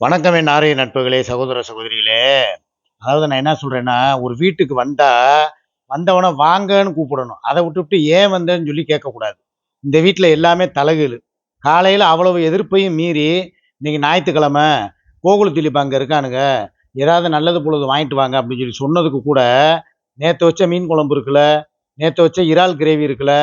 வணக்கம் என் நாரிய நட்புகளே சகோதர சகோதரிகளே. அதாவது நான் என்ன சொல்கிறேன்னா ஒரு வீட்டுக்கு வந்தால் வந்தவனை வாங்கன்னு கூப்பிடணும். அதை விட்டுவிட்டு ஏன் வந்தேன்னு சொல்லி கேட்கக்கூடாது. இந்த வீட்டில் எல்லாமே தலைகீழ். காலையில் அவ்வளவு எதிர்ப்பையும் மீறி இன்னைக்கு ஞாயிற்றுக்கிழமை கோகுல திலீப் அங்கே இருக்கானுங்க. ஏதாவது நல்லது பொழுது வாங்கிட்டு வாங்க அப்படின்னு சொல்லி சொன்னதுக்கு கூட நேற்று வச்ச மீன் குழம்பு இருக்குல்ல நேற்று வச்ச இறால் கிரேவி இருக்குல்ல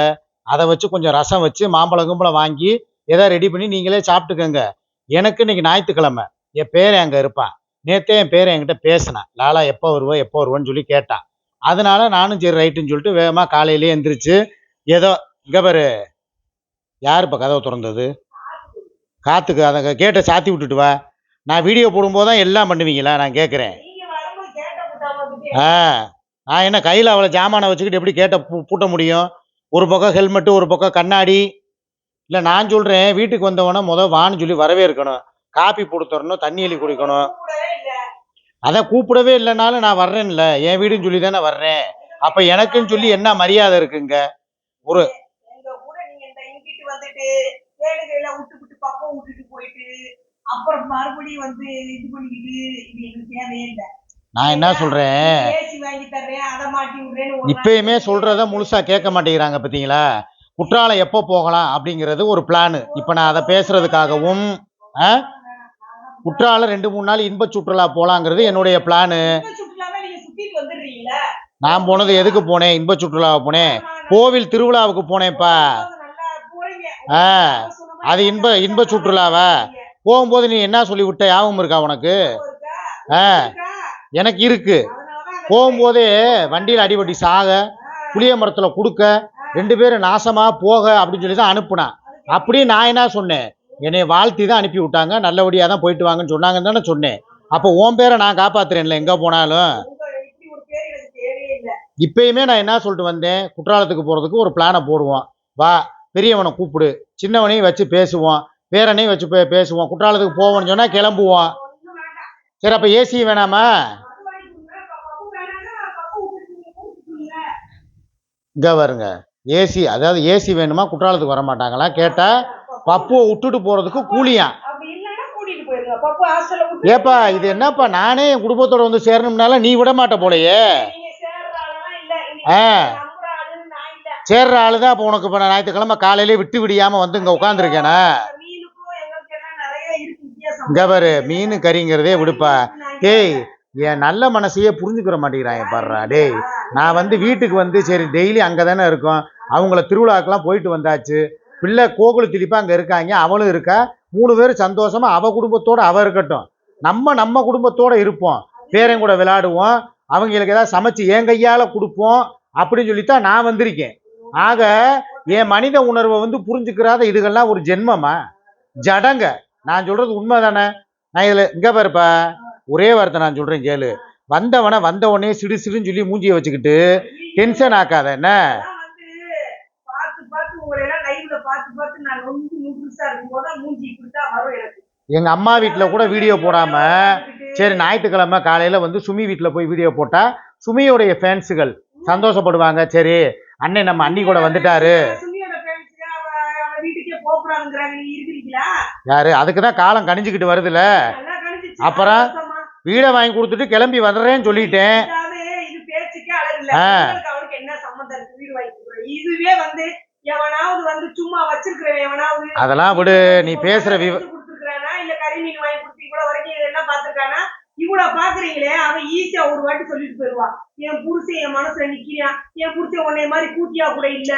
அதை வச்சு கொஞ்சம் ரசம் வச்சு மாம்பழம் கும்பளம் வாங்கி எதாவது ரெடி பண்ணி நீங்களே சாப்பிட்டுக்கோங்க. எனக்கு இன்னைக்கு ஞாயிற்றுக்கிழமை. என் பேரன் அங்கே இருப்பான் நேத்தே என் பேரன் என்கிட்ட பேசினான் லாலா எப்போ வருவ எப்போ வருவேன்னு சொல்லி கேட்டான் அதனால நானும் சரி ரைட்டுன்னு சொல்லிட்டு வேகமாக காலையிலேயே எந்திரிச்சு ஏதோ இங்கே பாரு. யார் இப்போ கதவை திறந்தது? காத்துக்கு அதை கேட்டை சாத்தி விட்டுட்டு வா. நான் வீடியோ போடும்போது தான் எல்லாம் பண்ணுவீங்களா? நான் கேட்குறேன் ஆ நான் என்ன கையில் அவ்வளோ ஜாமானை வச்சுக்கிட்டு எப்படி கேட்ட பூட்ட முடியும்? ஒரு பக்கம் ஹெல்மெட்டு ஒரு பக்கம் கண்ணாடி. இல்லை நான் சொல்கிறேன் வீட்டுக்கு வந்தவொடனே முத வான்னு சொல்லி வரவேற்கணும். காப்பி போட்டு தரணும் தண்ணி எழுதி குடிக்கணும். அதை கூப்பிடவே இல்லைனாலும் நான் வர்றேன்ல. என் வீடுன்னு சொல்லி தானே வர்றேன். அப்போ எனக்குன்னு சொல்லி என்ன மரியாதை இருக்குங்க? ஒரு நான் என்ன ஒரு இப்பயுமே சொல்கிறத முழுசாக கேட்க மாட்டேங்கிறாங்க பார்த்தீங்களா? குற்றாலம் எப்போ போகலாம் அப்படிங்கிறது ஒரு பிளானு இப்போ நான் அதை பேசுறதுக்காகவும் ஆ குற்றாலம் ரெண்டு மூணு நாள் இன்ப சுற்றுலா போலாங்கிறது என்னுடைய பிளானு நான் போனது எதுக்கு போனேன்? இன்ப சுற்றுலாவை போனேன். கோவில் திருவிழாவுக்கு போனேன்ப்பா. ஆ அது இன்ப இன்ப சுற்றுலாவா? போகும்போது நீ என்ன சொல்லி விட்ட? ஞாபகம் இருக்கா உனக்கு? ஆ எனக்கு இருக்கு. போகும்போதே வண்டியில் அடிபடி சாக புளிய மரத்தில் கொடுக்க ரெண்டு பேரும் நாசமா போக அப்படின்னு சொல்லி தான் அனுப்புனான். அப்படியே நான் என்ன சொன்னேன்? என்னை வாழ்த்தி தான் அனுப்பி விட்டாங்க. நல்லபடியாக தான் போயிட்டு வாங்கன்னு சொன்னாங்கன்னு தானே சொன்னேன். அப்போ உன் பேரை நான் காப்பாத்துறேன்ல எங்கே போனாலும். இப்பயுமே நான் என்ன சொல்லிட்டு வந்தேன்? குற்றாலத்துக்கு போகிறதுக்கு ஒரு பிளானை போடுவோம். வா பெரியவனை கூப்பிடு. சின்னவனையும் வச்சு பேசுவோம். பேரனையும் வச்சு பே பேசுவோம். குற்றாலத்துக்கு போவோம்னு சொன்னால் கிளம்புவோம். சரி அப்போ ஏசி வேணாமா? இங்கே வருங்க ஏசி அதாவது ஏசி வேணுமா? குற்றாலத்துக்கு வர மாட்டாங்களா கேட்டால் பப்புவை விட்டுட்டு ஹாஸ்டல்ல விட்டு ஏப்பா இது என்னப்பா நானே என் குடும்பத்தோட வந்து சேரணும்னால நீ விட மாட்ட போலையே. ஆ. சேர்ற ஆளு தான் இப்போ உனக்கு இப்போ நான் ஞாயிற்றுக்கிழமை காலையிலே விட்டு விடியாமல் வந்து இங்கே உட்காந்துருக்கேனா இங்கே பாரு மீன் கறிங்கிறதே விடுப்பா. டேய் என் நல்ல மனசையே புரிஞ்சுக்கிற மாட்டேங்கிறாங்க பாடுறா. டேய் நான் வந்து வீட்டுக்கு வந்து சரி டெய்லி அங்கே தானே இருக்கோம். அவங்கள திருவிழாக்கெல்லாம் போயிட்டு வந்தாச்சு. பிள்ளை கோகுல திலிப்பா அங்கே இருக்காங்க அவளும் இருக்கா. மூணு பேரும் சந்தோஷமாக அவ குடும்பத்தோடு அவள் இருக்கட்டும். நம்ம நம்ம குடும்பத்தோடு இருப்போம். பேரன் கூட விளையாடுவோம். அவங்களுக்கு ஏதாவது சமைச்சு என் கையால் கொடுப்போம் அப்படின்னு சொல்லித்தான் நான் வந்திருக்கேன். ஆக என் மனித உணர்வை வந்து புரிஞ்சுக்கிறாத இதுகள்லாம் ஒரு ஜென்மமா? ஜடங்க. நான் சொல்கிறது உண்மை தானே நான் இதில் இங்கே பாருப்பா. ஒரே வார்த்தை நான் சொல்கிறேன் கேளு. வந்தவனை வந்தவனே சிடு சிடுன்னு சொல்லி மூஞ்சியை வச்சுக்கிட்டு டென்ஷன் ஆக்காத என்ன அதெல்லாம் வந்து பார்த்து பார்த்து உங்களை எல்லாம் லைவ்ல பார்த்து நான் மூஞ்சி இப்படித்தான் வரும் எனக்கு எங்கள் அம்மா வீட்டில் கூட வீடியோ போடாமல் சரி ஞாயிற்றுக்கிழமை காலையில் வந்து சுமி வீட்டில் போய் வீடியோ போட்டால் சுமியோடைய ஃபேன்ஸுகள் சந்தோஷப்படுவாங்க. சரி அண்ணன் நம்ம அண்ணி கூட வந்துட்டாரு. யாரு? அதுக்கு தான் காலம் கணிஞ்சுக்கிட்டு கணிச்சிச்சு அப்புறம்? வீடை வாங்கி கொடுத்துட்டு கிளம்பி வந்துடுறேன்னு சொல்லிட்டேன்? இதுவே வந்து எவனாவது வந்து சும்மா வச்சிருக்கிறவன் எவனாவது அதெல்லாம் விடு நீ பேசுகிற விவ கொடுத்துருக்கானா இல்ல கறி மீன் வாங்கி கொடுத்து இவ்வளவு வரைக்கும் இதெல்லாம் பாத்துருக்கானா இவ்வளவு பாக்குறீங்களே அவன் ஈஸியா ஒரு வாட்டி சொல்லிட்டு போயிருவான் என் புருஷன் என் மனசுல நிக்கிறான். என் புருஷன் உன்னை மாதிரி கூட்டியா கூட இல்ல.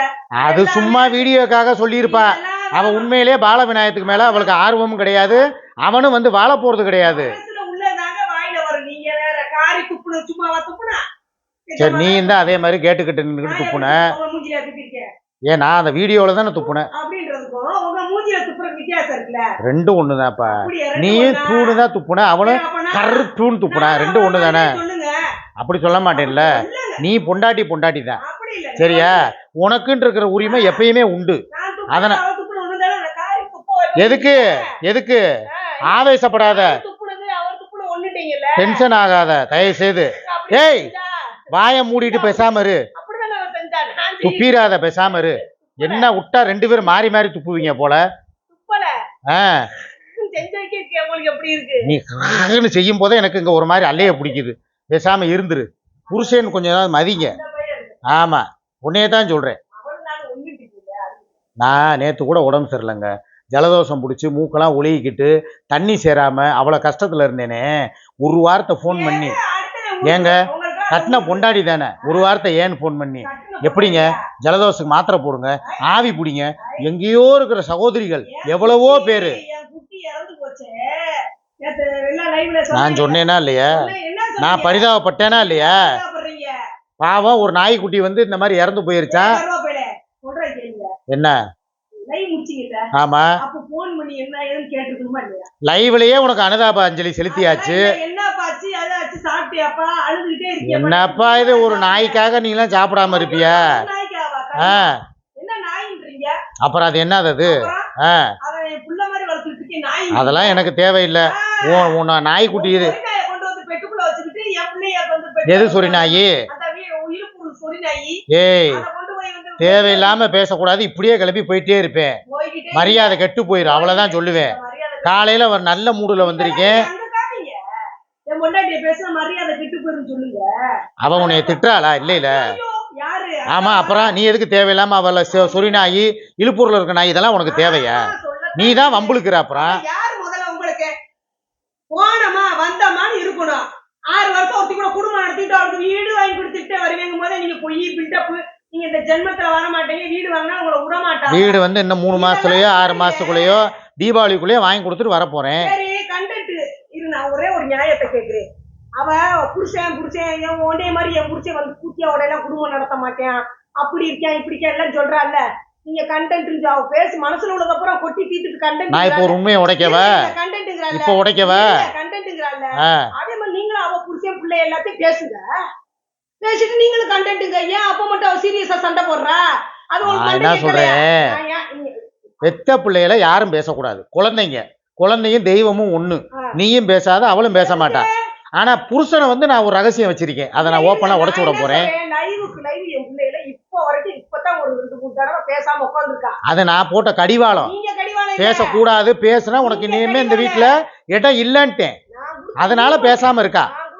அது சும்மா வீடியோக்காக சொல்லியிருப்பா. அவன் உண்மையிலே பால விநாயகத்துக்கு மேலே அவளுக்கு ஆர்வமும் கிடையாது. அவனும் வந்து வாழ போகிறது கிடையாது. மனசுல உள்ளதாங்க வாயில வரும். நீங்க வேற காரி துப்புன சும்மாவா துப்புனா? சரி நீ தான் அதே மாதிரி கேட்டுக்கிட்டு நின்றுக்கிட்டு துப்புன. ஏன் நான் அந்த வீடியோவில் தானே துப்புனேன். ரெண்டும் ஒன்று தான்ப்பா அப்படியா? ரெண்டு நீ ஒண்ணா? டூனு தான் துப்புன அவனும் கரு டூன்னு துப்புனா ரெண்டும் ஒன்று தானே அப்படி சொல்ல மாட்டேன்ல. நீ பொண்டாட்டி பொண்டாட்டி தான். சரியா? உனக்குன்னு இருக்கிற உரிமை எப்பயுமே உண்டு. அதன-. எதுக்கு? எதுக்கு? ஆவேசப்படாத. டென்ஷன் ஆகாத. தயவு செய்து ஏய். வாயை மூடிட்டு பேசாம இரு. துப்பிராத பேசாம இரு. என்ன விட்டா ரெண்டு பேரும் மாறி மாறி துப்புவீங்க போல? நீ செய்யும் போதே எனக்கு இங்க ஒரு மாதிரி அல்லைய பிடிக்குது. பேசாம இருந்துரு. புருஷன் கொஞ்சம் ஏதாவது மதிங்க. ஆமா. உன்னையே தான் சொல்றேன். நான் நேத்து கூட உடம்பு சரியில்லைங்க. ஜலதோஷம் பிடிச்சி மூக்கெல்லாம் ஒழுகிக்கிட்டு தண்ணி சேராம அவ்வளவு கஷ்டத்துல இருந்தேனே. ஒரு வாரத்தை ஃபோன் பண்ணி. ஏங்க, கட்டின பொண்டாடி தானே? ஒரு வாரத்தை ஏன்னு ஃபோன் பண்ணி? எப்படிங்க? ஜலதோஷத்துக்கு மாத்திரை போடுங்க ஆவி பிடிங்க. எங்கேயோ இருக்கிற சகோதரிகள் எவ்வளவோ பேரு. நான் சொன்னேனா இல்லையா? நான் பரிதாபப்பட்டேனா இல்லையா? பாவம் ஒரு நாய்க்குட்டி வந்து இந்த மாதிரி இறந்து போயிருச்சா? என்ன? ஆமா. லைவ்லயே உனக்கு அனுதாப அஞ்சலி செலுத்தியாச்சு. என்ன சாப்பிட்டியாப்பா அழுதுகிட்டே இருக்கியா என்னப்பா இது? ஒரு நாய்க்காக நீ எல்லாம் சாப்பிடாம இருப்பியா? ஆ. என்ன நாயின்றீங்க? அப்புறம் அது என்னது அது? ஆ. அவன் என் புள்ள மாதிரி வளர்த்துட்டு இருக்கேன் நாய் அதெல்லாம் எனக்கு தேவையில்லை. உன் உன்னை நாய்க்குட்டி இது. சொறி நாயை கொண்டு வந்து பெட்டுக்குள்ள வச்சுக்கிட்டு என் பிள்ளைய கொண்டு பெட்டுக்குள்ள எது சொறி நாயி? சொறி ஏய் தேவையில்லாம பேசக்கூடாது. இப்படியே கிளம்பி போயிட்டே இருப்பேன். மரியாதை கெட்டு போயிடும் அவ்வளவுதான் சொல்லுவேன். காலையில ஒரு நல்ல மூடுல வந்திருக்கேன். பொண்டாட்டிய பேசுன மரியாதை கெட்டு போயிரும் சொல்லுங்க. அவ உன்னைய திட்டுறாளா? இல்ல இல்ல. யாரு? ஆமா அப்புறம் நீ எதுக்கு தேவையில்லாம அவள சொறி நாயி இழுப்பூர்ல இருக்க நாய் இதெல்லாம் உனக்கு தேவையா? நீ தான் வம்புழுக்கிற அப்புறம். யாரு முதல்ல உங்களுக்கு? போனமா வந்தமான்னு இருக்கணும். ஆறு வருஷம் ஒருத்தி கூட குடும்பம் நடத்திட்டு அவருக்கு வீடு வாங்கி கொடுத்துட்டு வருவீங்க போதே நீங்க பொய் பில்டப் நீங்க இந்த ஜென்மத்துல வர மாட்டீங்க வீடு வாங்கினா உங்களை விட மாட்டாங்க. வீடு வந்து இன்னும் மூணு மாசத்துலயோ ஆறு மாசத்துக்குள்ளேயோ தீபாவளிக்குள்ளேயோ வாங்கி கொடுத்துட்டு இரு நான் ஒரே ஒரு நியாயத்தை கேக்குறேன் அவ புருஷன் புருஷன் என் ஒன்னே மாதிரி என் புருஷன் வந்து கூட்டியா உடையெல்லாம் குடும்பம் நடத்த மாட்டேன். அப்படி இருக்கேன் இப்படி இருக்கேன் எல்லாம் சொல்றாள்ல. நீங்க கண்டென்ட் அவ பேசி மனசுல உள்ளத அப்புறம் கொட்டி தீத்துட்டு நான் இப்போ ஒரு உண்மையை உடைக்கவா? கண்டென்ட்ங்கிறாள் இப்போ உடைக்கவா? கண்டென்ட்ங்கிறாள் ஆ, அதே மாதிரி நீங்களும் அவ புருஷன் பிள்ளை எல்லாத்தையும் பேசுங்க. பேசிட்டு நீங்களும் கண்டென்ட்டுங்க ஏன் அப்ப மட்டும் அவ சீரியஸா சண்டை போடுறா? அது உங்களுக்கு என்ன சொல்றேன்? பெத்த பிள்ளைகளை யாரும் பேசக்கூடாது. குழந்தைங்க. குழந்தையும் தெய்வமும் ஒண்ணு. ஆ. நீயும் பேசாத அவளும் பேச மாட்டா. ஆனா புருஷனை வந்து நான் ஒரு ரகசியம் வச்சிருக்கேன். அதை நான் ஓப்பனா உடைச்சு விட போறேன். அதை நான் போட்ட கடிவாளம். பேசக்கூடாது பேசுனா உனக்கு இனிமே இந்த வீட்டுல இடம் இல்லன்ட்டேன். அதனால பேசாம இருக்கா?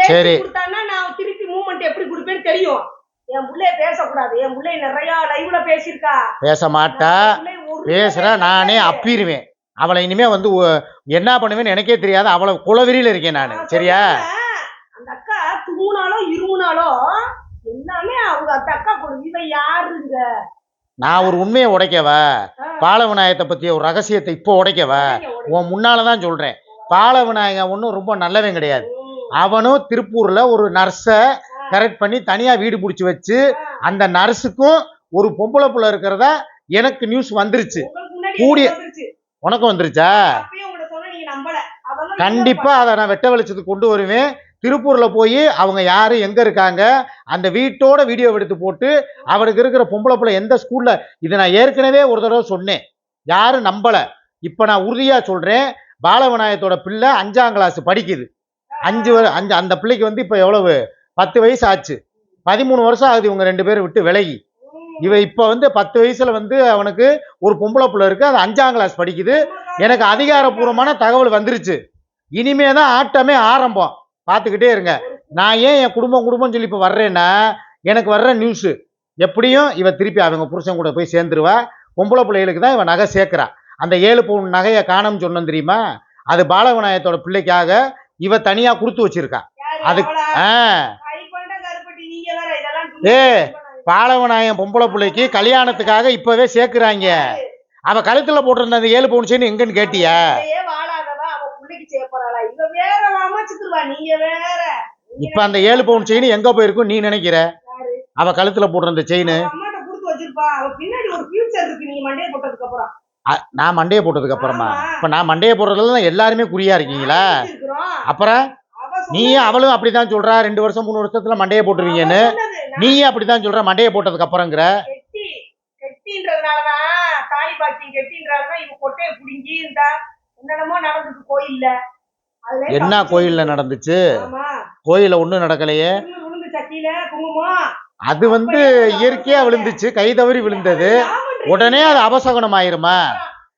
சரி. கொடுத்தான்னா நான் திருப்பி மூமெண்ட் எப்படி கொடுப்பேன்னு தெரியும். என் புள்ளைய பேசக்கூடாது. என் புள்ளைய நிறைய லைவ்ல பேசியிருக்கா. பேச மாட்டா. என் புள்ளைய ஒரு பேசுறா பேச நானே மாட்டாரு. அப்பிருவேன். அவளை இனிமே வந்து என்ன பண்ணுவேன்னு எனக்கே தெரியாது. அவளை குலவெறியில இருக்கேன் நான். சரியா? அந்த அக்கா தூங்கினாலோ இருமுனாலோ எல்லாமே அவங்க அந்த அக்கா இவ யாருங்க? நான் ஒரு உண்மையை உடைக்கவா. பால விநாயகத்தை பத்திய ஒரு ரகசியத்தை இப்போ உடைக்கவா? உன் முன்னால தான் சொல்றேன். பால விநாயகன் ஒன்றும் ரொம்ப நல்லவன் கிடையாது. அவனும் திருப்பூர்ல ஒரு நர்ஸை கரெக்ட் பண்ணி தனியா வீடு பிடிச்சி வச்சு அந்த நர்ஸுக்கும் ஒரு பொம்பளை புள்ள இருக்கிறத எனக்கு நியூஸ் வந்துருச்சு. கூடிய- எனக்கு வந்துருச்சு. உனக்கு கண்டிப்பா அதை நான் வெட்ட வெளிச்சத்துக்கு கொண்டு வருவேன். திருப்பூர்ல போய் அவங்க யாரு எங்க இருக்காங்க அந்த வீட்டோட வீடியோ எடுத்து போட்டு அவனுக்கு இருக்கிற பொம்பளை பிள்ளை எந்த ஸ்கூல்ல இதை நான் ஏற்கனவே ஒரு தடவை சொன்னேன். யாரும் நம்பல. இப்ப நான் உறுதியா சொல்றேன் பாலவிநாயகத்தோட பிள்ளை அஞ்சாம் கிளாஸ் படிக்குது. அஞ்சு அஞ்சு அந்த பிள்ளைக்கு வந்து இப்ப எவ்வளவு? பத்து வயசு ஆச்சு. பதிமூணு வருஷம் ஆகுது இவங்க ரெண்டு பேரும் விட்டு விலகி. இவ இப்ப வந்து பத்து வயசுல வந்து அவனுக்கு ஒரு பொம்பளை பிள்ளை இருக்கு. அது அஞ்சாம் கிளாஸ் படிக்குது. எனக்கு அதிகாரப்பூர்வமான தகவல் வந்துருச்சு. இனிமே தான் ஆட்டமே ஆரம்பம். பார்த்துக்கிட்டே இருங்க. நான் ஏன் என் குடும்பம் குடும்பம் சொல்லி இப்போ வர்றேன்னா எனக்கு வர்ற நியூஸு எப்படியும் இவ திருப்பி அவங்க புருஷன் கூட போய் சேர்ந்துருவா. பொம்பளை பிள்ளைகளுக்கு தான் இவன் நகை சேர்க்குறா. அந்த ஏழு பவுன் நகையை காணோம்னு சொன்னோம் தெரியுமா? அது பாலவிநாயகத்தோட பிள்ளைக்காக இவ தனியா கொடுத்து வச்சிருக்கா. யாரு அது- அவளா? ஆ. ஏ, பாலவநாயகம் பொம்பளை பிள்ளைக்கு கல்யாணத்துக்காக இப்பவே சேர்க்குறாங்க. அவ கழுத்துல போட்டிருந்த அந்த ஏழு பவுன் செயின் எங்கன்னு கேட்டியா? இப்ப அந்த ஏழு பவுன் செயின் எங்க போயிருக்கும் நீ நினைக்கிற? அவ கழுத்துல போட்டிருந்த செயின்? நான் மண்டையை போட்டதுக்கு அப்புறமா. இப்ப நான் மண்டையை போடுறதுல எல்லாருமே குறியா இருக்கீங்களா. அப்புறம்? நீயும் அவளும் அப்படிதான் சொல்றா. ரெண்டு வருஷம் மூணு வருஷத்துல மண்டையை போட்டுருவீங்கன்னு. நீயும் அப்படிதான் சொல்ற மண்டையை போட்டதுக்கு அப்புறங்கிற கெட்டி கெட்டின்றதுனாலதான் தாலி பாக்கியம் கெட்டின்றதுனாலதான் இவ கொட்டையை புடுங்கி இந்த என்னென்னமோ நடந்தது கோயில்ல. அதுல என்ன கோயில்ல நடந்துச்சு? ஆமா. கோயில்ல ஒண்ணும் நடக்கலையே. விழுந்து விழுந்து சட்டியில குங்குமம். அது வந்து இயற்கையா விழுந்துச்சு கை தவறி விழுந்தது. உடனே அது அபசகுணம் ஆயிருமா?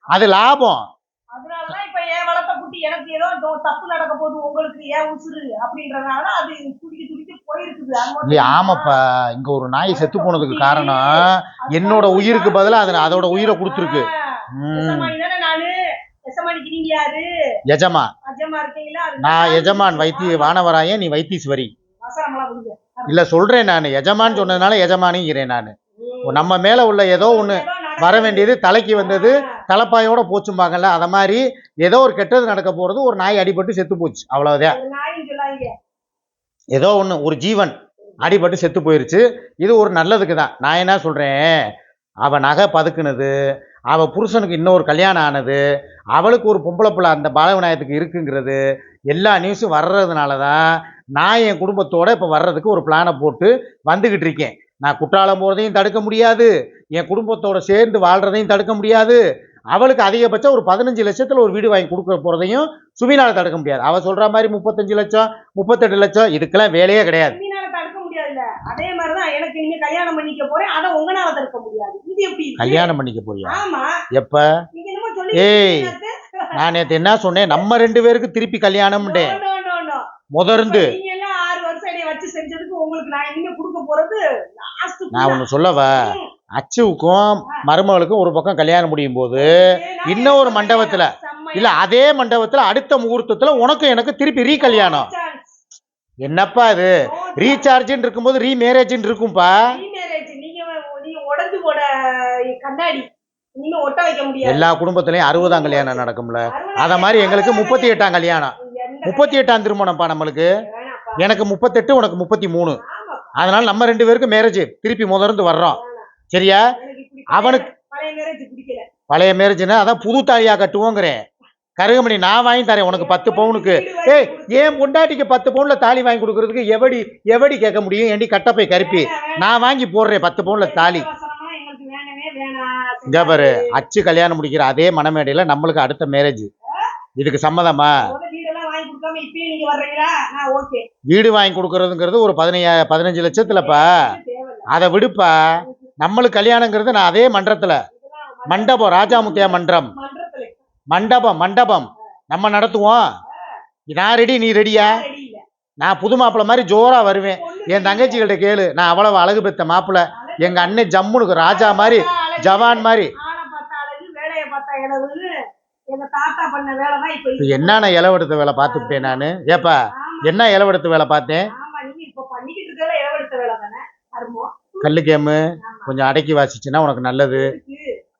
அது லாபம். அதனாலதான் இப்ப என் வளர்த்த குட்டி எனக்கு ஏதோ தப்பு நடக்க போகுது உங்களுக்கு ஏன் உசுறு அப்படின்றதுனால அது துடிக்க இல்லையா ஆமாப்பா. இங்க ஒரு நாய் செத்து போனதுக்கு காரணம் என்னோட உயிருக்கு பதிலா அது அதோட உயிரை கொடுத்துருக்கு. எஜமா. நான் எஜமான் வைத்தி வானவராயன் நீ வைத்தீஸ்வரி. இல்ல சொல்றேன் நான். எஜமான் சொன்னதுனால எஜமானிங்கிறேன் நான். நம்ம மேல உள்ள ஏதோ நடக்குது. வர வேண்டியது தலைக்கு வந்தது தலைப்பாயோட போச்சும்பாங்கல்ல அத மாதிரி ஏதோ ஒரு கெட்டது நடக்க போறது ஒரு நாய் அடிபட்டு செத்து போச்சு. சொல்லாதீங்க ஏதோ ஒன்று ஒரு ஜீவன் அடிபட்டு செத்து போயிருச்சு. இது ஒரு நல்லதுக்கு தான். நான் என்ன சொல்கிறேன் அவள் நகை பதுக்குனது அவள் புருஷனுக்கு இன்னொரு கல்யாணம் ஆனது அவளுக்கு ஒரு பொம்பளை பிள்ளை அந்த பாலவிநாயகத்துக்கு இருக்குங்கிறது எல்லா நியூஸும் வர்றதுனால தான் நான் என் குடும்பத்தோடு இப்போ வர்றதுக்கு ஒரு பிளானை போட்டு வந்துக்கிட்டு இருக்கேன். நான் குற்றாலம் போகிறதையும் தடுக்க முடியாது. என் குடும்பத்தோடு சேர்ந்து வாழ்கிறதையும் தடுக்க முடியாது. அவளுக்கு அதிகபட்சம் ஒரு பதினஞ்சு லட்சத்தில் ஒரு வீடு வாங்கி கொடுக்க போகிறதையும் சுமினால தடுக்க முடியாது. அவள் சொல்கிற மாதிரி முப்பத்தஞ்சு லட்சம் முப்பத்தெட்டு லட்சம் இதுக்கெல்லாம் வேலையே கிடையாது. நீனால தடுக்க முடியாதுல்ல. அதே மாதிரிதான் எனக்கு நீங்க கல்யாணம் பண்ணிக்க போறேன். அதை உங்களால தடுக்க முடியாது. இது எப்படி இருக்கு? கல்யாணம் பண்ணிக்க போறியா? ஆமா. எப்ப? ஏய் நான் நேற்று என்ன சொன்னேன்? நம்ம ரெண்டு பேருக்கு திருப்பி கல்யாணம்ட்டேன் முதர்ந்து. நான் ஒன்று சொல்லவா? அச்சுவுக்கும் மருமகளுக்கும் ஒரு பக்கம் கல்யாணம் முடியும் போது இன்னொரு மண்டபத்துல, இல்ல அதே மண்டபத்துல அடுத்த முகூர்த்தத்துல உனக்கும் எனக்கு திருப்பி ரீ கல்யாணம் என்னப்பா இது? ரீசார்ஜ்னு இருக்கும்போது ரீ மேரேஜ்னு இருக்கும்பா. ரீமேரேஜ். நீங்க நீங்க உடைஞ்சு போட கண்ணாடி. நீங்க ஒட்ட வைக்க முடியாது. எல்லா குடும்பத்திலயும் அறுபதாம் கல்யாணம் நடக்கும்ல. அத மாதிரி எங்களுக்கு முப்பத்தி எட்டாம் கல்யாணம். முப்பத்தி எட்டாம் திருமணம்ப்பா நம்மளுக்கு. எனக்கு முப்பத்தெட்டு உனக்கு முப்பத்தி மூணு. அதனால நம்ம ரெண்டு பேருக்கு மேரேஜ் திருப்பி முதர்ந்து வர்றோம். சரியா? அவனுக்கு- பழைய மேரேஜ்னா அதான் புது தாலியா கட்டுவோங்கிறேன். கருகமணி நான் வாங்கி தரேன் உனக்கு பத்து பவுனுக்கு. ஏய் ஏன் பொண்டாட்டிக்கு பத்து பவுன்ல தாலி வாங்கி கொடுக்கறதுக்கு எவடி எவடி கேட்க முடியும்? ஏண்டி கட்டப்பை கருப்பி. நான் வாங்கி போடுறேன் பத்து பவுன்ல தாலி. இங்க பாரு அச்சு கல்யாணம் முடிக்கிற அதே மணமேடையில நம்மளுக்கு அடுத்த மேரேஜ் இதுக்கு சம்மதமா? வீடு வாங்கி கொடுக்கறதுங்கிறது ஒரு பதினையா பதினஞ்சு லட்சத்துலப்பா. அதை விடுப்பா. நம்மளுக்கு கல்யாணங்கிறது நான் அதே மன்றத்துல. இதெல்லாம் மண்டபம் ராஜாமுத்தியா மன்றம். மண்டபம் மண்டபம். நம்ம நடத்துவோம். நான் ரெடி நீ ரெடியா நான் புது மாப்பிள்ளை மாதிரி ஜோரா வருவேன். என் தங்கச்சிகள்ட்ட கேளு. நான் அவ்வளவு அழகு பெத்த மாப்பிள்ளை. எங்க அண்ணன் ஜம்முனுக்கு ராஜா மாதிரி ஜவான் மாதிரி. என்னென்ன இளவெடுத்த வேலை பார்த்துக்கிட்டேன் நான்? ஏப்பா என்ன இளவெடுத்த வேலை பார்த்தேன்? கல்லு கேமு. கொஞ்சம் அடக்கி வாசிச்சுன்னா உனக்கு நல்லது.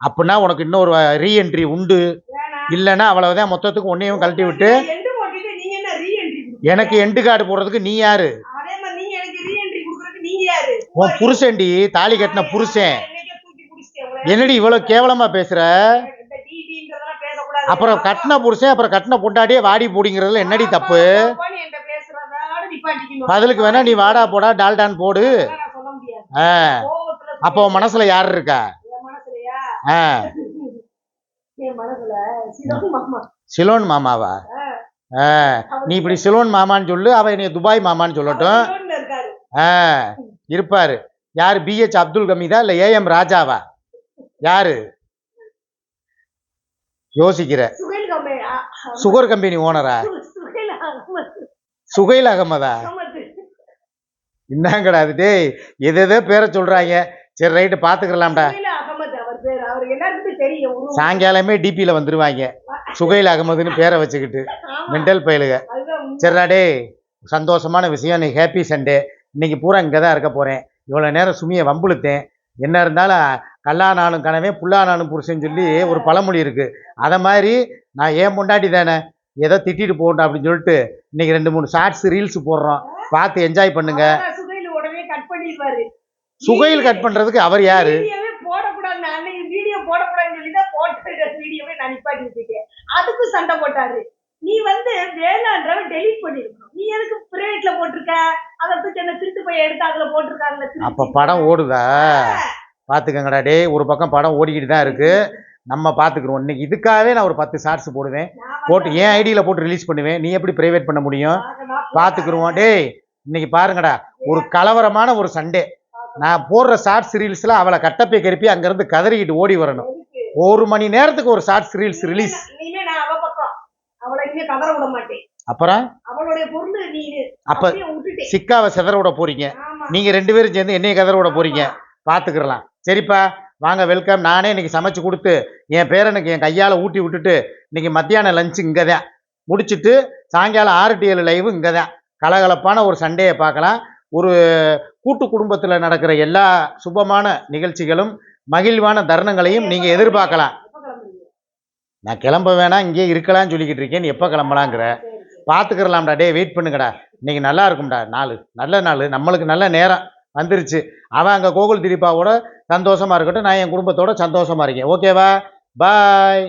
அப்படின்னா உனக்கு இன்னொரு ரீஎன்ட்ரி உண்டு. இல்லைன்னா அவ்வளவுதான் மொத்தத்துக்கு ஒன்னையும் கழட்டி விட்டு எனக்கு எண்டு கார்டு போடுறதுக்கு நீ யாரு? உன் புருஷன்டி தாலி கட்டின புருஷன். என்னடி இவ்வளவு கேவலமா பேசுற. அப்புறம் கட்டின புருஷன் அப்புறம் கட்டின பொண்டாட்டியே வாடி போடிங்கிறதுல என்னடி தப்பு. பதிலுக்கு வேணா நீ வாடா போடா டால்டான் போடு. ஆ, அப்போ உன் மனசுல யார் இருக்கா. சிலோன் மாமாவா? ஆ, நீ இப்படி சிலோன் மாமான்னு சொல்லு அவ என்னைய துபாய் மாமான்னு சொல்லட்டும். இருப்பாரு. யாரு? பிஹெச் அப்துல் கமீதா இல்ல ஏஎம் ராஜாவா? யாரு? யோசிக்கிற. சுகர் கம்பெனி ஓனரா? சுகைல் அகமது. என்னங்கடா அது டேய். எது எதோ பேரை சொல்றாங்க. சரி ரைட்டு பாத்துக்கலாம்டா. சுகைல் அகமது அவர் பேரு. அவருக்கு எல்லாருக்குமே தெரியும் உருவம். சாயங்காலமே டிபியில் வந்துருவாங்க. சுகைல் அகமதுன்னு பேரை வச்சுக்கிட்டு மெண்டல் பயலுக. சரிடா டேய் சந்தோஷமான விஷயம் நீ ஹாப்பி சண்டே இன்னைக்கு பூரா இங்கே தான் இருக்க போகிறேன் இவ்வளோ நேரம் சுமியை வம்புழுத்தேன். என்ன இருந்தாலும் கல்லானாலும் கனவே புல்லானாலும் புருஷன் சொல்லி ஒரு பழமொழி இருக்கு. அதை மாதிரி நான் ஏன் பொண்டாட்டி தானே ஏதோ திட்டிட்டு போகட்டும் அப்படின்னு சொல்லிட்டு இன்னைக்கு ரெண்டு மூணு ஷார்ட்ஸ் ரீல்ஸ் போடுறோம். பார்த்து என்ஜாய் பண்ணுங்க. சுகையில் கட் பண்ணுறதுக்கு அவர் யாரு? போடக்கூடாது அன்னைக்கு வீடியோ போடக்கூடாதுன்னு சொல்லி தான் போட்ட வீடியோவே நான் நிப்பாட்டி வச்சுக்கேன் அதுக்கும் சண்டை போட்டாரு. நீ வந்து வேணான்றவன் டெலீட் பண்ணிருக்கணும். நீ எதுக்கு பிரைவேட்ல போட்டிருக்க? அதை தூக்கி என்ன திருட்டு போய் எடுத்து அதுல போட்டிருக்காங்கல்ல. அப்போ படம் ஓடுதா? பார்த்துக்கங்கடா டேய் ஒரு பக்கம் படம் ஓடிக்கிட்டு தான் இருக்கு. நம்ம பார்த்துக்குறோம் இன்னைக்கு இதுக்காகவே நான் ஒரு பத்து ஷார்ட்ஸ் போடுவேன். போட்டு என் ஐடியில் போட்டு ரிலீஸ் பண்ணுவேன். நீ எப்படி ப்ரைவேட் பண்ண முடியும். பார்த்துக்குருவோம் டேய் இன்னைக்கு பாருங்கடா ஒரு கலவரமான ஒரு சண்டே. நான் போடுற ஷார்ட்ஸ் ரீல்ஸில் அவளை கட்டப்பை கருப்பி அங்கேருந்து கதறிக்கிட்டு ஓடி வரணும்? ஒரு மணி நேரத்துக்கு ஒரு ஷார்ட்ஸ் ரீல்ஸ் ரிலீஸ் அப்புறம்? அப்ப சிக்காவை செதற விட போறீங்க. நீங்க ரெண்டு பேரும் சேர்ந்து என்னைய கதற விட போறீங்க. பாத்துக்கிறலாம். சரிப்பா வாங்க வெல்கம் நானே இன்னைக்கு சமைச்சு கொடுத்து என் பேரனுக்கு என் கையால ஊட்டி விட்டுட்டு இன்னைக்கு மத்தியான லஞ்சு இங்கே தான் முடிச்சிட்டு சாயங்காலம் ஆறு டு ஏழு லைவு இங்கே தான் கலகலப்பான ஒரு சண்டையை பார்க்கலாம். ஒரு கூட்டு குடும்பத்தில் நடக்கிற எல்லா சுபமான நிகழ்ச்சிகளும் மகிழ்வான தருணங்களையும் நீங்கள் எதிர்பார்க்கலாம். நான் கிளம்ப வேணாம் இங்கே இருக்கலாம்னு சொல்லிக்கிட்டு இருக்கேன். நீ எப்போ கிளம்பலாங்கிற? பார்த்துக்கிறலாம்டா டே வெயிட் பண்ணுங்கடா. இன்றைக்கி நல்லா இருக்கும்டா. நாள். நல்ல நாள். நம்மளுக்கு நல்ல நேரம் வந்துருச்சு. அவன் அங்கே கோகுல் திரிப்பாவோட சந்தோஷமாக இருக்கட்டும். நான் என் குடும்பத்தோட சந்தோஷமாக இருக்கேன். ஓகேவா? பாய்.